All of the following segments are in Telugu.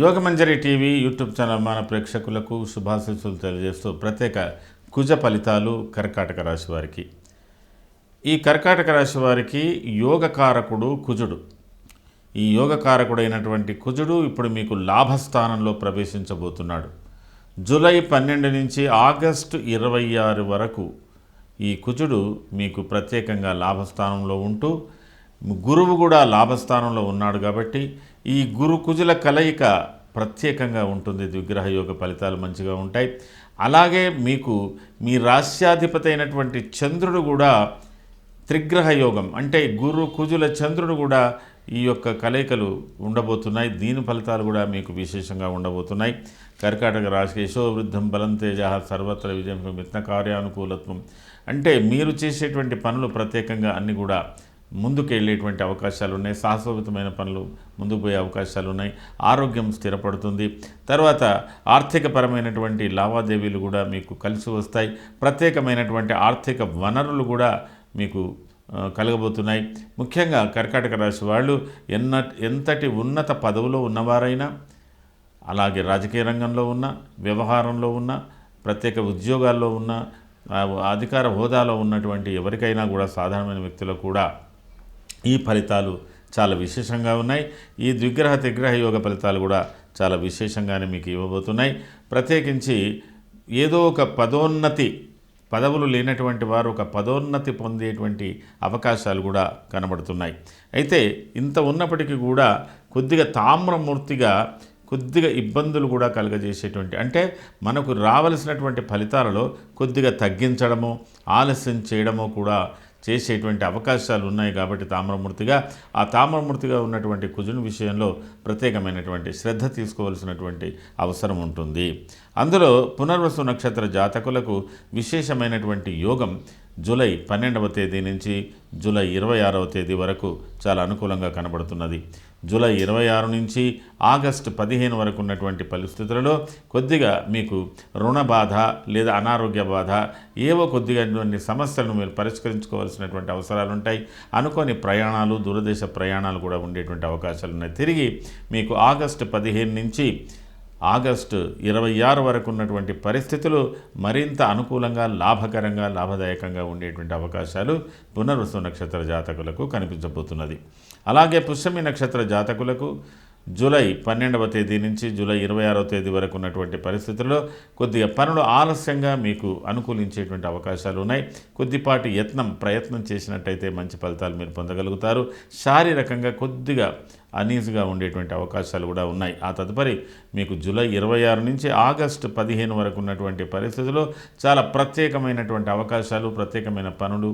యోగమంజరి టీవీ యూట్యూబ్ ఛానల్ మన ప్రేక్షకులకు శుభాశీస్సులు తెలియజేస్తూ ప్రత్యేక కుజ ఫలితాలు కర్కాటక రాశి వారికి. ఈ కర్కాటక రాశి వారికి యోగకారకుడు కుజుడు. ఈ యోగకారకుడైనటువంటి కుజుడు ఇప్పుడు మీకు లాభస్థానంలో ప్రవేశించబోతున్నాడు. జూలై పన్నెండు నుంచి ఆగస్టు ఇరవై ఆరు వరకు ఈ కుజుడు మీకు ప్రత్యేకంగా లాభస్థానంలో ఉంటూ గురువు కూడా లాభస్థానంలో ఉన్నాడు కాబట్టి ఈ గురు కుజుల కలయిక ప్రత్యేకంగా ఉంటుంది. విగ్రహ యోగ ఫలితాలు మంచిగా ఉంటాయి. అలాగే మీకు మీ రాస్యాధిపతి అయినటువంటి చంద్రుడు కూడా త్రిగ్రహ యోగం అంటే గురు కుజుల చంద్రుడు కూడా ఈ యొక్క కలయికలు ఉండబోతున్నాయి. దీని ఫలితాలు కూడా మీకు విశేషంగా ఉండబోతున్నాయి. కర్కాటక రాశి యశోవృద్ధం బలం తేజ సర్వత్ర విజయం మిత్న కార్యానుకూలత్వం. అంటే మీరు చేసేటువంటి పనులు ప్రత్యేకంగా అన్నీ కూడా ముందుకు వెళ్ళేటువంటి అవకాశాలు ఉన్నాయి సాహసోభితమైన పనులు ముందుకు పోయే అవకాశాలు ఉన్నాయి ఆరోగ్యం స్థిరపడుతుంది. తర్వాత ఆర్థికపరమైనటువంటి లావాదేవీలు కూడా మీకు కలిసి వస్తాయి. ప్రత్యేకమైనటువంటి ఆర్థిక వనరులు కూడా మీకు కలగబోతున్నాయి. ముఖ్యంగా కర్కాటక రాశి వాళ్ళు ఎన్న ఎంతటి ఉన్నత పదవిలో ఉన్నవారైనా అలాగే రాజకీయ రంగంలో ఉన్న వ్యవహారంలో ఉన్న ప్రత్యేక ఉద్యోగాల్లో ఉన్న అధికార హోదాలో ఉన్నటువంటి ఎవరికైనా కూడా సాధారణమైన వ్యక్తులకు కూడా ఈ ఫలితాలు చాలా విశేషంగా ఉన్నాయి. ఈ ద్విగ్రహ త్రిగ్రహ యోగ ఫలితాలు కూడా చాలా విశేషంగానే మీకు ఇవ్వబోతున్నాయి. ప్రత్యేకించి ఏదో ఒక పదోన్నతి పదవులు లేనటువంటి వారు ఒక పదోన్నతి పొందేటువంటి అవకాశాలు కూడా కనబడుతున్నాయి. అయితే ఇంత ఉన్నప్పటికీ కూడా కొద్దిగా తామ్రమూర్తిగా కొద్దిగా ఇబ్బందులు కూడా కలుగజేసేటువంటి అంటే మనకు రావలసినటువంటి ఫలితాలలో కొద్దిగా తగ్గించడము ఆలస్యం చేయడము కూడా చేసేటువంటి అవకాశాలు ఉన్నాయి కాబట్టి తామ్రమూర్తిగా ఆ తామ్రమూర్తిగా ఉన్నటువంటి కుజుని విషయంలో ప్రత్యేకమైనటువంటి శ్రద్ధ తీసుకోవాల్సినటువంటి అవసరం ఉంటుంది. అందులో పునర్వసు నక్షత్ర జాతకులకు విశేషమైనటువంటి యోగం జూలై పన్నెండవ తేదీ నుంచి జూలై ఇరవై ఆరవ తేదీ వరకు చాలా అనుకూలంగా కనబడుతున్నది. జూలై ఇరవై ఆరు నుంచి ఆగస్టు పదిహేను వరకు ఉన్నటువంటి పరిస్థితులలో కొద్దిగా మీకు రుణ బాధ లేదా అనారోగ్య బాధ ఏవో కొద్దిగా సమస్యలను మీరు పరిష్కరించుకోవాల్సినటువంటి అవసరాలు ఉంటాయి. అనుకోని ప్రయాణాలు దూరదేశ ప్రయాణాలు కూడా ఉండేటువంటి అవకాశాలు ఉన్నాయి. తిరిగి మీకు ఆగస్టు పదిహేను నుంచి ఆగస్టు ఇరవై ఆరు వరకు ఉన్నటువంటి పరిస్థితులు మరింత అనుకూలంగా లాభకరంగా లాభదాయకంగా ఉండేటువంటి అవకాశాలు పునర్వసు నక్షత్ర జాతకులకు కనిపించబోతున్నది. అలాగే పుష్యమి నక్షత్ర జాతకులకు జూలై పన్నెండవ తేదీ నుంచి జూలై ఇరవై ఆరవ తేదీ వరకు ఉన్నటువంటి పరిస్థితుల్లో కొద్దిగా పనులు ఆలస్యంగా మీకు అనుకూలించేటువంటి అవకాశాలు ఉన్నాయి. కొద్దిపాటి యత్నం ప్రయత్నం చేసినట్టయితే మంచి ఫలితాలు మీరు పొందగలుగుతారు. శారీరకంగా కొద్దిగా అనీజ్గా ఉండేటువంటి అవకాశాలు కూడా ఉన్నాయి. ఆ తదుపరి మీకు జూలై ఇరవై ఆరు నుంచి ఆగస్టు పదిహేను వరకు ఉన్నటువంటి పరిస్థితుల్లో చాలా ప్రత్యేకమైనటువంటి అవకాశాలు ప్రత్యేకమైన పనులు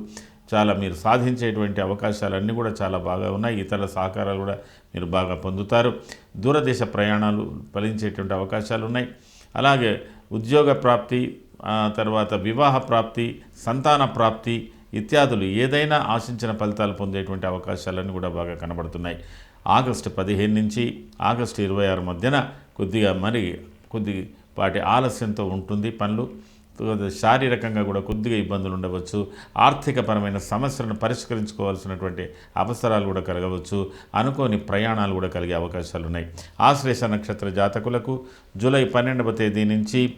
చాలా మీరు సాధించేటువంటి అవకాశాలన్నీ కూడా చాలా బాగా ఉన్నాయి. ఇతర సహకారాలు కూడా మీరు బాగా పొందుతారు. దూరదేశ ప్రయాణాలు ఫలించేటువంటి అవకాశాలు ఉన్నాయి. అలాగే ఉద్యోగ ప్రాప్తి తర్వాత వివాహ ప్రాప్తి సంతాన ప్రాప్తి ఇత్యాదులు ఏదైనా ఆశించిన ఫలితాలు పొందేటువంటి అవకాశాలన్నీ కూడా బాగా కనబడుతున్నాయి. ఆగస్టు పదిహేను నుంచి ఆగస్టు ఇరవై ఆరు మధ్యన కొద్దిగా మరి కొద్ది వాటి ఆలస్యంతో ఉంటుంది పనులు. శారీరకంగా కూడా కొద్దిగా ఇబ్బందులు ఉండవచ్చు. ఆర్థికపరమైన సమస్యలను పరిష్కరించుకోవాల్సినటువంటి అవసరాలు కూడా కలగవచ్చు. అనుకోని ప్రయాణాలు కూడా కలిగే అవకాశాలు ఉన్నాయి ఆశ్లేష నక్షత్ర జాతకులకు జూలై పన్నెండవ తేదీ నుంచి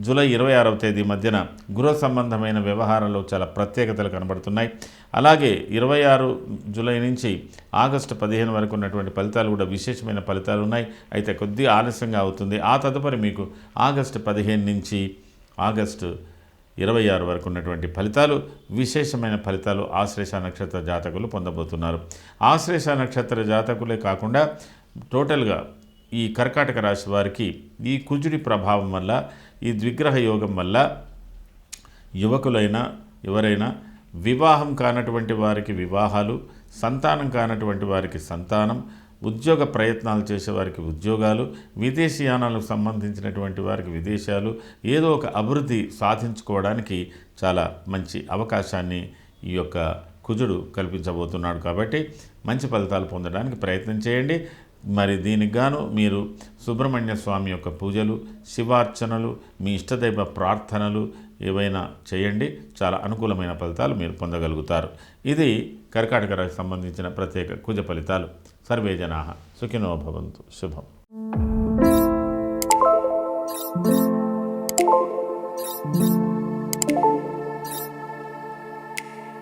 జూలై ఇరవై ఆరవ తేదీ మధ్యన గృహ సంబంధమైన వ్యవహారాల్లో చాలా ప్రత్యేకతలు కనబడుతున్నాయి. అలాగే ఇరవై ఆరు జూలై నుంచి ఆగస్టు పదిహేను వరకు ఉన్నటువంటి ఫలితాలు కూడా విశేషమైన ఫలితాలు ఉన్నాయి. అయితే కొద్దిగా ఆలస్యంగా అవుతుంది. ఆ తదుపరి మీకు ఆగస్టు పదిహేను నుంచి ఆగస్టు ఇరవై ఆరు వరకు ఉన్నటువంటి ఫలితాలు విశేషమైన ఫలితాలు ఆశ్లేష నక్షత్ర జాతకులు పొందబోతున్నారు. ఆశ్లేష నక్షత్ర జాతకులే కాకుండా టోటల్గా ఈ కర్కాటక రాశి వారికి ఈ కుజుడి ప్రభావం వల్ల ఈ ద్విగ్రహ యోగం వల్ల యువకులైనా ఎవరైనా వివాహం కానటువంటి వారికి వివాహాలు సంతానం కానటువంటి వారికి సంతానం ఉద్యోగ ప్రయత్నాలు చేసేవారికి ఉద్యోగాలు విదేశీయానాలకు సంబంధించినటువంటి వారికి విదేశాలు ఏదో ఒక అభివృద్ధి సాధించుకోవడానికి చాలా మంచి అవకాశాన్ని ఈ యొక్క కుజుడు కల్పించబోతున్నాడు కాబట్టి మంచి ఫలితాలు పొందడానికి ప్రయత్నం చేయండి. మరి దీనికి గాను మీరు సుబ్రహ్మణ్య స్వామి యొక్క పూజలు శివార్చనలు మీ ఇష్టదైవ ప్రార్థనలు ఏవైనా చేయండి. చాలా అనుకూలమైన ఫలితాలు మీరు పొందగలుగుతారు. ఇది కర్కాటక సంబంధించిన ప్రత్యేక కుజ ఫలితాలు. సర్వే జనా సుఖినో భవంతు. శుభం.